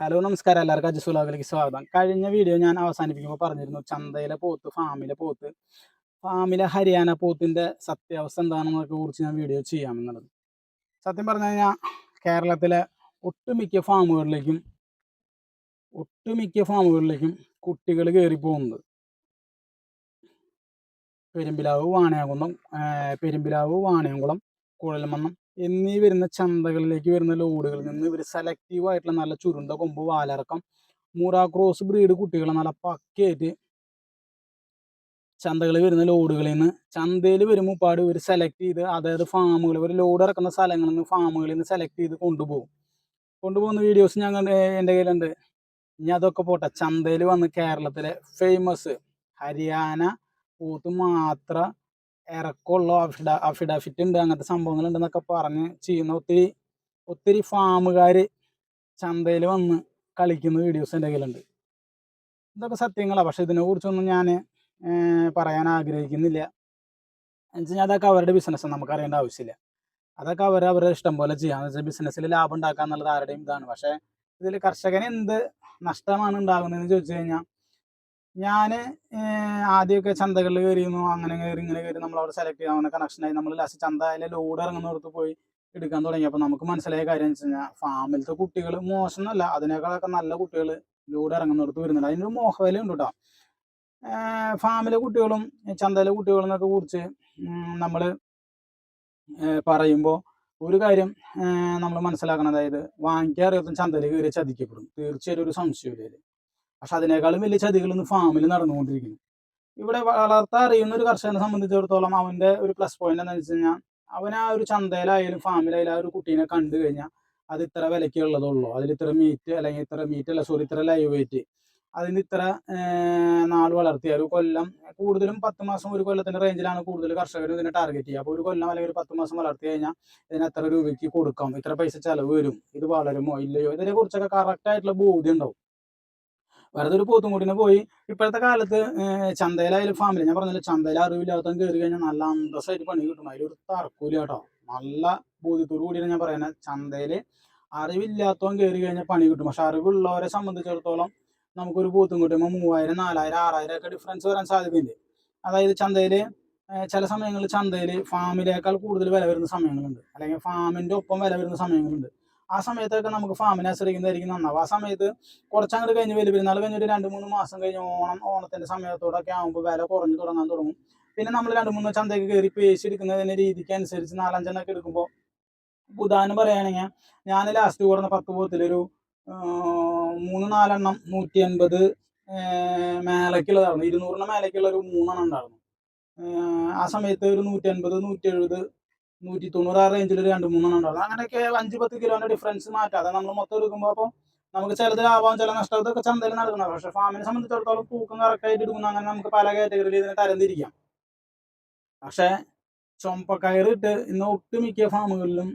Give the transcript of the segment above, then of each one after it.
Hello നമസ്കാരം. എല്ലാവർക്കും അജസ് വ്ളോഗിലേക്ക് സ്വാഗതം. കഴിഞ്ഞ വീഡിയോ ഞാൻ അവസാനിപ്പിക്കുമ്പോൾ പറഞ്ഞിരുന്നു ചന്തയിലെ പോത്ത് ഫാമിലെ പോത്ത്. ഫാമിലെ ഹരിയാന പോത്തിന്റെ സത്യാവസ്ഥ എന്താണെന്നൊക്കെ കുറിച്ച് ഞാൻ വീഡിയോ ചെയ്യാമെന്നുള്ളത്. സത്യം പറഞ്ഞു കഴിഞ്ഞാൽ കേരളത്തിലെ ഒട്ടുമിക്ക ഫാമുകളിലേക്കും ഒട്ടുമിക്ക ഫാമുകളിലേക്കും കുട്ടികൾ കയറി പോകുന്നത് പെരുമ്പിലാവ് വാണയാകുളം പെരുമ്പിലാവ് വാണയംകുളം കുഴൽമന്നം എന്നീ വരുന്ന ചന്തകളിലേക്ക് വരുന്ന ലോഡുകളിൽ നിന്ന് ഇവർ സെലക്റ്റീവ് ആയിട്ടുള്ള നല്ല ചുരുണ്ട കൊമ്പ് വാലറക്കം മൂറാ ക്രോസ് ബ്രീഡ് കുട്ടികളെ നല്ല പക്കയായിട്ട് ചന്തകളിൽ വരുന്ന ലോഡുകളിൽ നിന്ന് ചന്തയിൽ വരുമ്പോൾ പാട് ഇവർ സെലക്ട് ചെയ്ത് അതായത് ഫാമുകൾ ഇവർ ലോഡ് ഇറക്കുന്ന സ്ഥലങ്ങളിൽ നിന്ന് ഫാമുകളിൽ നിന്ന് സെലക്ട് ചെയ്ത് കൊണ്ടുപോകും. കൊണ്ടുപോകുന്ന വീഡിയോസ് ഞാൻ എന്റെ കയ്യിലുണ്ട്. ഇനി അതൊക്കെ പോട്ടെ. ചന്തയിൽ വന്ന് കേരളത്തിലെ ഫേമസ് ഹരിയാന പോത്ത് മാത്ര ഇറക്കമുള്ള അഫിഡ അഫിഡാഫിറ്റ് ഉണ്ട്. അങ്ങനത്തെ സംഭവങ്ങളുണ്ടെന്നൊക്കെ പറഞ്ഞ് ചെയ്യുന്ന ഒത്തിരി ഒത്തിരി ഫാമുകാർ ചന്തയിൽ വന്ന് കളിക്കുന്ന വീഡിയോസ് എന്റെ കയ്യിലുണ്ട്. ഇതൊക്കെ സത്യങ്ങളാണ് പക്ഷേ ഇതിനെ കുറിച്ചൊന്നും ഞാൻ പറയാൻ ആഗ്രഹിക്കുന്നില്ല. എന്നുവെച്ചാൽ അതൊക്കെ അവരുടെ ബിസിനസ് നമുക്ക് അറിയേണ്ട ആവശ്യമില്ല. അതൊക്കെ അവർ അവരുടെ ഇഷ്ടം പോലെ ചെയ്യാന്ന് വെച്ചാൽ ബിസിനസ്സിൽ ലാഭം ഉണ്ടാക്കുക എന്നുള്ളത് ആരുടെയും ഇതാണ്. പക്ഷേ ഇതിൽ കർഷകന് എന്ത് നഷ്ടമാണ് ഉണ്ടാകുന്നതെന്ന് ചോദിച്ചു കഴിഞ്ഞാൽ ഞാൻ ആദ്യമൊക്കെ ചന്തകളിൽ കയറിയിരുന്നു. അങ്ങനെ കയറി ഇങ്ങനെ കയറി നമ്മൾ അവിടെ സെലക്ട് ചെയ്യാൻ കണക്ഷൻ ആയി. നമ്മൾ ലാസ്റ്റ് ചന്ത അതിലെ ലോഡ് ഇറങ്ങുന്നിടത്ത് പോയി എടുക്കാൻ തുടങ്ങി. അപ്പോൾ നമുക്ക് മനസ്സിലായ കാര്യം എന്ന് വെച്ച് കഴിഞ്ഞാൽ ഫാമിലത്തെ കുട്ടികൾ മോശമൊന്നുമല്ല. അതിനേക്കാളൊക്കെ നല്ല കുട്ടികൾ ലോഡ് ഇറങ്ങുന്നിടത്ത് വരുന്നുണ്ട്. അതിനൊരു മോഹവില ഉണ്ട് കേട്ടോ ഫാമിലെ കുട്ടികളും ചന്തയിലെ കുട്ടികളും എന്നൊക്കെ കുറിച്ച് നമ്മൾ പറയുമ്പോൾ ഒരു കാര്യം നമ്മൾ മനസ്സിലാക്കണം. അതായത് വാങ്ങിക്കാൻ അറിയാത്ത ചന്തയിൽ കയറി ചതിക്കപ്പെടും. തീർച്ചയായിട്ടും ഒരു സംശയമില്ല പക്ഷെ അതിനേക്കാളും വലിയ ചതികൾ ഇന്ന് ഫാമിൽ നടന്നുകൊണ്ടിരിക്കുന്നു. ഇവിടെ വളർത്താൻ അറിയുന്ന ഒരു കർഷകനെ സംബന്ധിച്ചിടത്തോളം അവന്റെ ഒരു പ്ലസ് പോയിന്റ് എന്താണെന്ന് വെച്ച് കഴിഞ്ഞാൽ അവൻ ആ ഒരു ചന്തയിലായാലും ഫാമിലായാലും ആ ഒരു കുട്ടീനെ കണ്ടു കഴിഞ്ഞാൽ അത് ഇത്ര വിലയ്ക്ക് ഉള്ളതുള്ളൂ. അതിൽ ഇത്ര മീറ്റ് അല്ലെങ്കിൽ ഇത്ര മീറ്റ് അല്ല സോറി ഇത്ര ലൈവ് വെയിറ്റ് അതിന് ഇത്ര നാൾ വളർത്തിയ ഒരു കൊല്ലം കൂടുതലും പത്ത് മാസം ഒരു കൊല്ലത്തിന്റെ റേഞ്ചിലാണ് കൂടുതൽ കർഷകർ ഇതിനെ ടാർഗറ്റ് ചെയ്യുക. അപ്പോൾ ഒരു കൊല്ലം അല്ലെങ്കിൽ ഒരു പത്ത് മാസം വളർത്തി കഴിഞ്ഞാൽ ഇതിന് എത്ര രൂപയ്ക്ക് കൊടുക്കാം? ഇത്ര പൈസ ചെലവ് വരും? ഇത് വളരുമോ ഇല്ലയോ? ഇതിനെ കുറിച്ചൊക്കെ കറക്റ്റ് ആയിട്ടുള്ള ബോധ്യം ഉണ്ടാവും. വെറുതെ ഒരു പോത്തുംകൂടിനെ പോയി ഇപ്പോഴത്തെ കാലത്ത് ചന്തയിലായാലും ഫാമിലി ഞാൻ പറഞ്ഞില്ല ചന്തയിൽ അറിവില്ലാത്തവൻ കയറി കഴിഞ്ഞാൽ നല്ല അന്തസ്സായിട്ട് പണി കിട്ടും. അതിലൊരു തർക്കൂല കേട്ടോ. നല്ല ബോധ്യത്തോടു കൂടിയാണ് ഞാൻ പറയുന്നത് ചന്തയിൽ അറിവില്ലാത്തവൻ കയറി കഴിഞ്ഞാൽ പണി കിട്ടും. പക്ഷെ അറിവുള്ളവരെ സംബന്ധിച്ചിടത്തോളം നമുക്കൊരു പോത്തും കിട്ടുമ്പോൾ മൂവായിരം നാലായിരം ആറായിരം ഒക്കെ ഡിഫറൻസ് വരാൻ സാധ്യതയുണ്ട്. അതായത് ചന്തയിൽ ചില സമയങ്ങളിൽ ചന്തയിൽ ഫാമിലേക്കാൾ കൂടുതൽ വില വരുന്ന സമയങ്ങളുണ്ട്. അല്ലെങ്കിൽ ഫാമിന്റെ ഒപ്പം വില വരുന്ന സമയങ്ങളുണ്ട്. ആ സമയത്തൊക്കെ നമുക്ക് ഫാമിനെ ആശ്രയിക്കുന്നതായിരിക്കും നന്നാവും ആ സമയത്ത് കുറച്ചങ്ങോട്ട് കഴിഞ്ഞ് വലിയ പെരുന്നാൾ കഴിഞ്ഞൊരു രണ്ട് മൂന്ന് മാസം കഴിഞ്ഞ് ഓണം ഓണത്തിന്റെ സമയത്തോടൊക്കെ ആകുമ്പോൾ വില കുറഞ്ഞു തുടങ്ങാൻ തുടങ്ങും. പിന്നെ നമ്മൾ രണ്ട് മൂന്ന് ചന്തയ്ക്ക് കയറി പേശി എടുക്കുന്നതിന്റെ രീതിക്ക് അനുസരിച്ച് നാലഞ്ചെണ്ണൊക്കെ എടുക്കുമ്പോൾ ഉദാഹരണം പറയുകയാണെങ്കിൽ ഞാൻ ലാസ്റ്റ് കൂടുന്ന പത്ത് പോത്തിലൊരു മൂന്ന് നാലെണ്ണം നൂറ്റി അൻപത് മേലേക്കുള്ളതായിരുന്നു. ഇരുന്നൂറിന് മേലേക്കുള്ള ഒരു മൂന്നെണ്ണം ഉണ്ടായിരുന്നു. ആ സമയത്ത് ഒരു നൂറ്റി അൻപത് നൂറ്റി എഴുപത് നൂറ്റി തൊണ്ണൂറ് റേഞ്ചിൽ ഒരു രണ്ട് മൂന്നെണ്ണം ഉണ്ടാവും അങ്ങനെയൊക്കെ അഞ്ച് പത്ത് കിലോന്റെ ഡിഫറൻസ് മാറ്റാം. അത് നമ്മൾ മൊത്തം എടുക്കുമ്പോൾ അപ്പോൾ നമുക്ക് ചിലത് ലാഭം ചില നഷ്ടം. ഇതൊക്കെ ചന്തയിൽ നടക്കുന്നത് പക്ഷെ ഫാമിനെ സംബന്ധിച്ചിടത്തോളം പൂക്കും കറക്റ്റായിട്ട് എടുക്കുന്ന അങ്ങനെ നമുക്ക് പല കാറ്റഗറിയിൽ ഇതിനെ തരംതിരിക്കാം. പക്ഷേ ചുമപ്പക്കയറിട്ട് ഇന്ന് ഒട്ടുമിക്ക ഫാമുകളിലും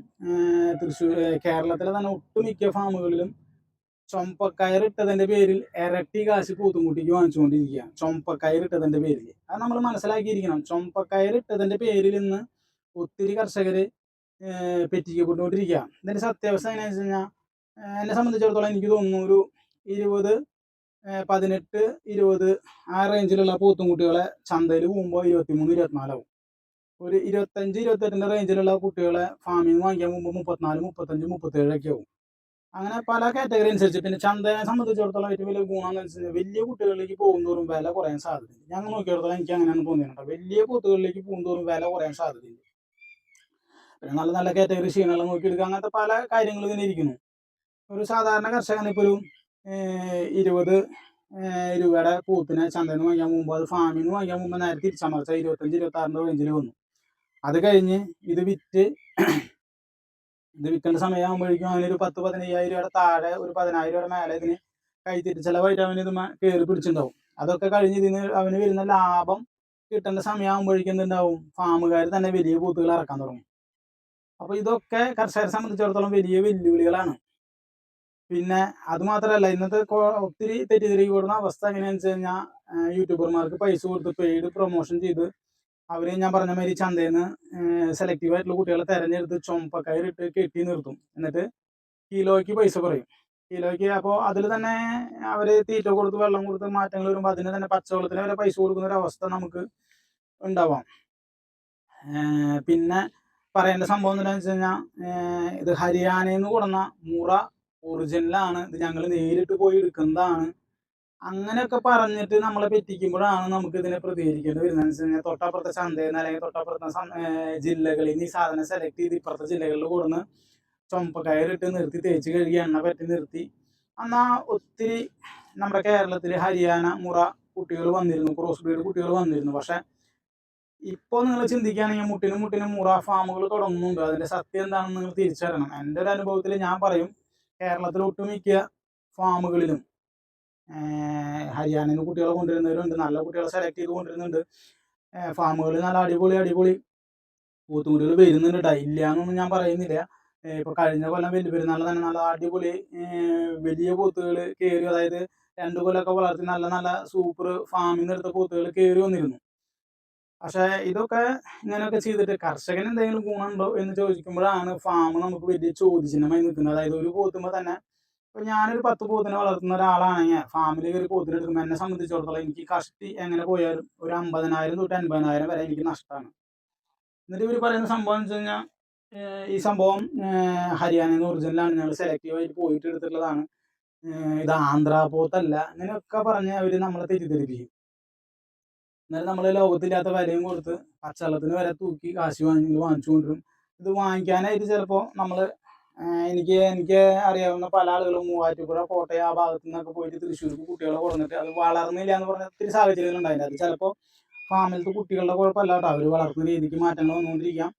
തൃശ്ശൂർ കേരളത്തിലെ തന്നെ ഒട്ടുമിക്ക ഫാമുകളിലും ചുമപ്പക്കയറിട്ടതിന്റെ പേരിൽ ഇരട്ടി കാശ് പൂത്തുംകുട്ടിക്ക് വാങ്ങിച്ചുകൊണ്ടിരിക്കുകയാണ്. ചുമപ്പക്കയറിട്ടതിന്റെ പേരിൽ അത് നമ്മൾ മനസ്സിലാക്കിയിരിക്കണം. ചുമപ്പക്കയറിട്ടതിന്റെ പേരിൽ ഇന്ന് ഒത്തിരി കർഷകർ പെറ്റിക്കപ്പെട്ടുകൊണ്ടിരിക്കുക ഇതിന്റെ സത്യാവസ്ഥ എങ്ങനെയാണെന്ന് വെച്ച് കഴിഞ്ഞാൽ എന്നെ സംബന്ധിച്ചിടത്തോളം എനിക്ക് തോന്നുന്നു ഒരു ഇരുപത് പതിനെട്ട് ഇരുപത് ആ റേഞ്ചിലുള്ള പോത്തുംകുട്ടികളെ ചന്തയിൽ പോകുമ്പോൾ ഇരുപത്തിമൂന്ന് ഇരുപത്തിനാലാവും. ഒരു ഇരുപത്തഞ്ച് ഇരുപത്തെട്ടിന്റെ റേഞ്ചിലുള്ള കുട്ടികളെ ഫാമിൽ നിന്ന് വാങ്ങിക്കാൻ പോകുമ്പോൾ മുപ്പത്തിനാല് മുപ്പത്തഞ്ച് മുപ്പത്തേഴൊക്കെ ആവും അങ്ങനെ പല കാറ്റഗറി അനുസരിച്ച് പിന്നെ ചന്തയെ സംബന്ധിച്ചിടത്തോളം ഏറ്റവും വലിയ ഗുണമെന്ന് വെച്ചാൽ വലിയ കുട്ടികളിലേക്ക് പോകുന്നതോറും വില കുറയാൻ സാധ്യതയുണ്ട് ഞങ്ങൾ നോക്കിയിടത്തോളം എനിക്ക് അങ്ങനെയാണ് തോന്നിയിട്ടുണ്ട് വലിയ പൂത്തുകളിലേക്ക് പോകുന്നതോറും വില കുറയാൻ സാധ്യതയുണ്ട് നല്ല നല്ല കാറ്റഗറി ക്ഷീണമെല്ലാം നോക്കിയെടുക്കുക. അങ്ങനത്തെ പല കാര്യങ്ങളും ഇങ്ങനെ ഇരിക്കുന്നു. ഒരു സാധാരണ കർഷകൻ ഇപ്പോൾ ഒരു ഇരുപത് രൂപയുടെ പൂത്തിനെ ചന്തയിൽ നിന്ന് വാങ്ങിക്കാൻ മുമ്പ് അത് ഫാമിൽ നിന്ന് വാങ്ങിക്കാൻ മുമ്പ് നേരെ തിരിച്ചമർച്ച ഇരുപത്തഞ്ച് ഇരുപത്തി ആറിന്റെ റേഞ്ചിൽ വന്നു. അത് കഴിഞ്ഞ് ഇത് വിറ്റ് ഇത് വിൽക്കേണ്ട സമയമാകുമ്പോഴേക്കും അവനൊരു പത്ത് പതിനയ്യായിരം രൂപയുടെ താഴെ ഒരു പതിനായിരം രൂപയുടെ മേലെ ഇതിന് കൈത്തിരി ചിലവായിട്ട് ഇത് കയറി പിടിച്ചിട്ടുണ്ടാവും. അതൊക്കെ കഴിഞ്ഞ് ഇതിന് അവന് വരുന്ന ലാഭം കിട്ടേണ്ട സമയമാകുമ്പോഴേക്കും എന്തുണ്ടാവും? ഫാമുകാർ തന്നെ വലിയ പൂത്തുകൾ ഇറക്കാൻ തുടങ്ങും. അപ്പൊ ഇതൊക്കെ കർഷകരെ സംബന്ധിച്ചിടത്തോളം വലിയ വെല്ലുവിളികളാണ്. പിന്നെ അത് മാത്രമല്ല ഇന്നത്തെ ഒത്തിരി തെറ്റിദ്ധരിക്കപ്പെടുന്ന അവസ്ഥ എങ്ങനെയാണെന്ന് വെച്ച് കഴിഞ്ഞാൽ യൂട്യൂബർമാർക്ക് പൈസ കൊടുത്ത് പെയ്ഡ് പ്രൊമോഷൻ ചെയ്ത് അവർ ഞാൻ പറഞ്ഞ മാതിരി ചന്തയിൽ നിന്ന് സെലക്റ്റീവ് ആയിട്ടുള്ള കുട്ടികളെ തെരഞ്ഞെടുത്ത് ചുമപ്പക്കയറിട്ട് കെട്ടി നിർത്തും. എന്നിട്ട് കിലോയ്ക്ക് പൈസ കുറയും. കിലോയ്ക്ക് അപ്പോൾ അതിൽ തന്നെ അവർ തീറ്റ കൊടുത്ത് വെള്ളം കൊടുത്ത് മാറ്റങ്ങൾ വരുമ്പോൾ അതിന് തന്നെ പച്ചവെള്ളത്തിന് വരെ പൈസ കൊടുക്കുന്ന ഒരു അവസ്ഥ നമുക്ക് ഉണ്ടാവാം. പിന്നെ പറയേണ്ട സംഭവം എന്താണെന്ന് വെച്ച് കഴിഞ്ഞാൽ ഇത് ഹരിയാനയിൽ നിന്ന് മുറ ഒറിജിനലാണ്. ഇത് ഞങ്ങൾ നേരിട്ട് പോയി എടുക്കുന്നതാണ്. അങ്ങനെയൊക്കെ പറഞ്ഞിട്ട് നമ്മളെ പറ്റിക്കുമ്പോഴാണ് നമുക്ക് ഇതിനെ പ്രതികരിക്കേണ്ടി വരുന്നത്. വെച്ച് കഴിഞ്ഞാൽ തൊട്ടപ്പുറത്തെ ചന്തയിൽ നിന്ന് അല്ലെങ്കിൽ തൊട്ടപ്പുറത്തെ ജില്ലകളിൽ നിന്ന് ഈ സാധനം സെലക്ട് ചെയ്ത് ഇപ്പുറത്തെ ജില്ലകളിൽ കൊടുന്ന് ചുമപ്പക്കയറിട്ട് നിർത്തി തേച്ച് കഴുകി എണ്ണ പറ്റി നിർത്തി. അന്നാ ഒത്തിരി നമ്മുടെ കേരളത്തിൽ ഹരിയാന മുറ കുട്ടികൾ വന്നിരുന്നു. ക്രോസ് ബ്രീഡ് കുട്ടികൾ വന്നിരുന്നു. പക്ഷെ ഇപ്പോൾ നിങ്ങൾ ചിന്തിക്കുകയാണെങ്കിൽ മുട്ടിനും മുട്ടിനും മുറ ഫാമുകൾ തുടങ്ങുന്നുണ്ട്. അതിന്റെ സത്യം എന്താണെന്ന് നിങ്ങൾ തിരിച്ചറിയണം. എന്റെ ഒരു അനുഭവത്തിൽ ഞാൻ പറയും കേരളത്തിൽ ഒട്ടുമിക്ക ഫാമുകളിലും ഹരിയാനയിൽ നിന്ന് കുട്ടികളെ കൊണ്ടുവരുന്നവരുണ്ട് നല്ല കുട്ടികളെ സെലക്ട് ചെയ്ത് കൊണ്ടുവരുന്നുണ്ട്. ഫാമുകളിൽ നല്ല അടിപൊളി അടിപൊളി പോത്തുകുട്ടികൾ വരുന്നുണ്ട് കേട്ടോ ഇല്ല എന്നൊന്നും ഞാൻ പറയുന്നില്ല. ഇപ്പൊ കഴിഞ്ഞ കൊല്ലം വലിയ പെരുന്നാൾ തന്നെ നല്ല അടിപൊളി വലിയ പോത്തുകൾ കയറി അതായത് രണ്ടു കൊല്ലമൊക്കെ വളർത്തി നല്ല നല്ല സൂപ്പർ ഫാമിൽ നിന്ന് എടുത്ത പോത്തുകൾ കയറി വന്നിരുന്നു. പക്ഷെ ഇതൊക്കെ ഇങ്ങനെയൊക്കെ ചെയ്തിട്ട് കർഷകന് എന്തെങ്കിലും ഗുണമുണ്ടോ എന്ന് ചോദിക്കുമ്പോഴാണ് ഫാം നമുക്ക് വലിയ ചോദ്യചിഹ്നമായി നിൽക്കുന്നത്. അതായത് ഒരു പോത്തുമ്പോൾ തന്നെ ഇപ്പൊ ഞാനൊരു പത്ത് പോത്തിനെ വളർത്തുന്ന ഒരാളാണെങ്കിൽ ഫാമിലി ഒരു പോത്തിനെ എടുക്കുമ്പോൾ എന്നെ സംബന്ധിച്ചിടത്തോളം എനിക്ക് കഷ്ടി എങ്ങനെ പോയാലും ഒരു അമ്പതിനായിരം തൊട്ട് അൻപതിനായിരം വരെ എനിക്ക് നഷ്ടമാണ്. എന്നിട്ട് ഇവർ പറയുന്ന സംഭവം എന്ന് വെച്ച് കഴിഞ്ഞാൽ ഈ സംഭവം ഹരിയാനയിൽ നിന്ന് ഒറിജിനലാണ് ഞങ്ങൾ സെലക്റ്റീവായിട്ട് പോയിട്ട് എടുത്തിട്ടുള്ളതാണ്. ഇത് ആന്ധ്രാ പോത്തല്ല അങ്ങനെയൊക്കെ പറഞ്ഞ് അവർ നമ്മളെ തെറ്റിദ്ധരിപ്പിക്കും. എന്നാലും നമ്മൾ ലോകത്തില്ലാത്ത വിലയും കൊടുത്ത് പച്ചവെള്ളത്തിന് വരെ തൂക്കി കാശ് വാങ്ങി വാങ്ങിച്ചു ഇത് വാങ്ങിക്കാനായിട്ട് ചിലപ്പോൾ നമ്മൾ എനിക്ക് എനിക്ക് അറിയാവുന്ന പല ആളുകളും മൂവാറ്റുപുഴ കോട്ടയം ആ ഭാഗത്തു നിന്നൊക്കെ പോയിട്ട് തൃശ്ശൂർക്ക് കുട്ടികളെ കൊടുത്തിട്ട് അത് വളർന്നില്ല എന്ന് പറഞ്ഞ ഒത്തിരി സാഹചര്യങ്ങൾ ഉണ്ടായിരുന്നു അത് ചിലപ്പോൾ ഫാമിലത്തെ കുട്ടികളുടെ കുഴപ്പമല്ല കേട്ടോ അവർ വളർത്തുന്ന രീതിക്ക് മാറ്റങ്ങൾ വന്നുകൊണ്ടിരിക്കാം.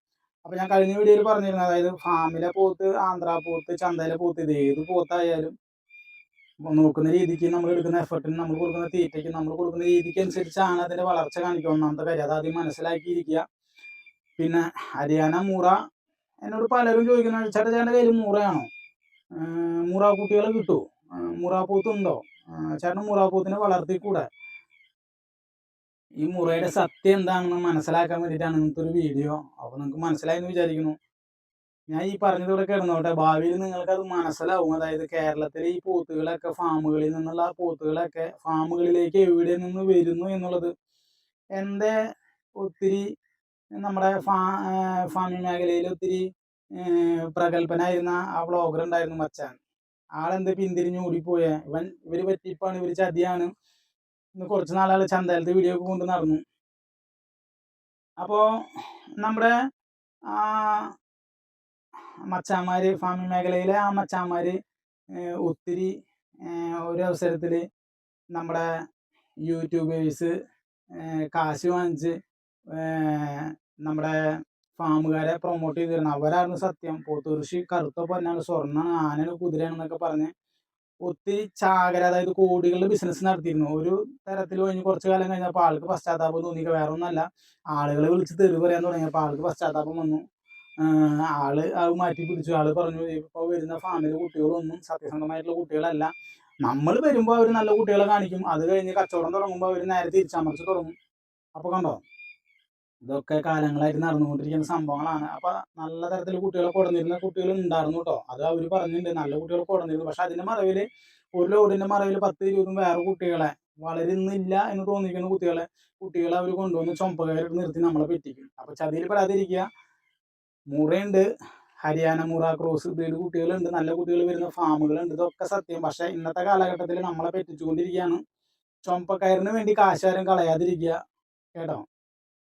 അപ്പോൾ ഞാൻ കഴിഞ്ഞ വീഡിയോയിൽ പറഞ്ഞിരുന്നു അതായത് ഫാമിലെ പോത്ത് ആന്ധ്രാ പോത്ത് ചന്തയിലെ പോത്ത് ഇത് ഏത് പോത്തായാലും നോക്കുന്ന രീതിക്ക് നമ്മൾ എടുക്കുന്ന എഫർട്ടിന് നമ്മൾ കൊടുക്കുന്ന തീറ്റയ്ക്ക് നമ്മൾ കൊടുക്കുന്ന രീതിക്ക് അനുസരിച്ചാണ് അതിന്റെ വളർച്ച കാണിക്കുക ഒന്നാമത്തെ കാര്യം. അത് ആദ്യം മനസ്സിലാക്കിയിരിക്കുക. പിന്നെ ഹരിയാന മൂറ എന്നോട് പലരും ചോദിക്കുന്ന ചേട്ടാ ചേട്ടന്റെ കയ്യിൽ മൂറയാണോ? മൂറ കുട്ടികളെ കിട്ടുമോ മൂറ പോത്തുണ്ടോ ചേട്ടൻ മൂറ പോത്തിനെ വളർത്തിക്കൂടെ? ഈ മുറയുടെ സത്യം എന്താണെന്ന് മനസ്സിലാക്കാൻ വേണ്ടിയിട്ടാണ് ഇന്നത്തെ ഒരു വീഡിയോ. അപ്പോൾ നിങ്ങൾക്ക് മനസ്സിലായെന്ന് വിചാരിക്കുന്നു. ഞാൻ ഈ പറഞ്ഞതോടെ കിടന്നോട്ടെ ഭാവിയിൽ നിങ്ങൾക്ക് അത് മനസ്സിലാവും. അതായത് കേരളത്തിലെ ഈ പോത്തുകളൊക്കെ ഫാമുകളിൽ നിന്നുള്ള പോത്തുകളൊക്കെ ഫാമുകളിലേക്ക് എവിടെ നിന്ന് വരുന്നു എന്നുള്ളത്. എന്റെ ഒത്തിരി നമ്മുടെ ഫാ ഫാമിംഗ് മേഖലയിൽ ഒത്തിരി പ്രഗത്ഭനായിരുന്ന ആ വ്ളോഗർ ഉണ്ടായിരുന്നു മച്ചാൻ. ആളെന്ത് പിന്തിരിഞ്ഞ് ഓടിപ്പോയ. ഇവൻ ഇവർ പറ്റിപ്പാണ് ഇവർ ചതിയാണ്. ഇന്ന് കുറച്ച് നാളുകൾ ചന്തയിലത്തെ വീഡിയോ കൊണ്ട് നടന്നു. അപ്പോൾ നമ്മുടെ മച്ചാന്മാർ ഫാമിംഗ് മേഖലയിലെ ആ മച്ചാമാര് ഒത്തിരി ഒരു അവസരത്തിൽ നമ്മുടെ യൂട്യൂബേഴ്സ് കാശ് വാങ്ങിച്ച് നമ്മുടെ ഫാമുകാരെ പ്രൊമോട്ട് ചെയ്ത് തരുന്നത് അവരായിരുന്നു സത്യം. പോത്തുകൃഷി കറുത്ത പൊന്നാണ് സ്വർണമാണ് ആനയാണ് കുതിരയാണെന്നൊക്കെ പറഞ്ഞ് ഒത്തിരി ചാകര അതായത് കോടികളുടെ ബിസിനസ് നടത്തിയിരുന്നു. ഒരു തരത്തിൽ കഴിഞ്ഞ് കുറച്ച് കാലം കഴിഞ്ഞപ്പോൾ ആൾക്ക് പശ്ചാത്താപം തോന്നിയിട്ട് വേറെ ഒന്നല്ല ആളുകളെ വിളിച്ച് തെറി പറയാൻ തുടങ്ങിയപ്പോൾ ആൾക്ക് പശ്ചാത്താപം വന്നു. ആൾ അത് മാറ്റി പിടിച്ചു. ആൾ പറഞ്ഞു ഇപ്പോൾ വരുന്ന ഫാമിലി കുട്ടികളൊന്നും സത്യസന്ധമായിട്ടുള്ള കുട്ടികളല്ല. നമ്മൾ വരുമ്പോൾ അവർ നല്ല കുട്ടികളെ കാണിക്കും. അത് കഴിഞ്ഞ് കച്ചവടം തുടങ്ങുമ്പോൾ അവർ നേരെ തിരിച്ചമർച്ച് തുടങ്ങും. അപ്പോൾ കണ്ടോ? ഇതൊക്കെ കാലങ്ങളായിട്ട് നടന്നുകൊണ്ടിരിക്കുന്ന സംഭവങ്ങളാണ്. അപ്പൊ നല്ല തരത്തിൽ കുട്ടികളെ കൊടുന്നിരുന്ന കുട്ടികൾ ഉണ്ടായിരുന്നു കേട്ടോ അത് അവർ പറഞ്ഞിട്ടുണ്ട്. നല്ല കുട്ടികൾ കൊടുന്നിരുന്നു. പക്ഷെ അതിന്റെ മറവിൽ ഒരു ലോഡിന്റെ മറവിൽ പത്ത് ഇരുപതും വേറെ കുട്ടികളെ വളരുന്നില്ല എന്ന് തോന്നിക്കുന്ന കുട്ടികളെ കുട്ടികളെ അവർ കൊണ്ടുവന്ന് ചുമപ്പുകാരിട്ട് നിർത്തി നമ്മളെ പറ്റിക്കും. അപ്പൊ ചതിയിൽ പെടാതിരിക്കുക മുറയുണ്ട്. ഹരിയാന മുറ ക്രോസ് ബ്രീഡ് കുട്ടികളുണ്ട്. നല്ല കുട്ടികൾ വരുന്ന ഫാമുകളുണ്ട്. ഇതൊക്കെ സത്യം. പക്ഷെ ഇന്നത്തെ കാലഘട്ടത്തിൽ നമ്മളെ പറ്റിച്ചുകൊണ്ടിരിക്കുകയാണ്. ചുമപ്പക്കയറിന് വേണ്ടി കാശാരും കളയാതിരിക്കുക. കേട്ടോ?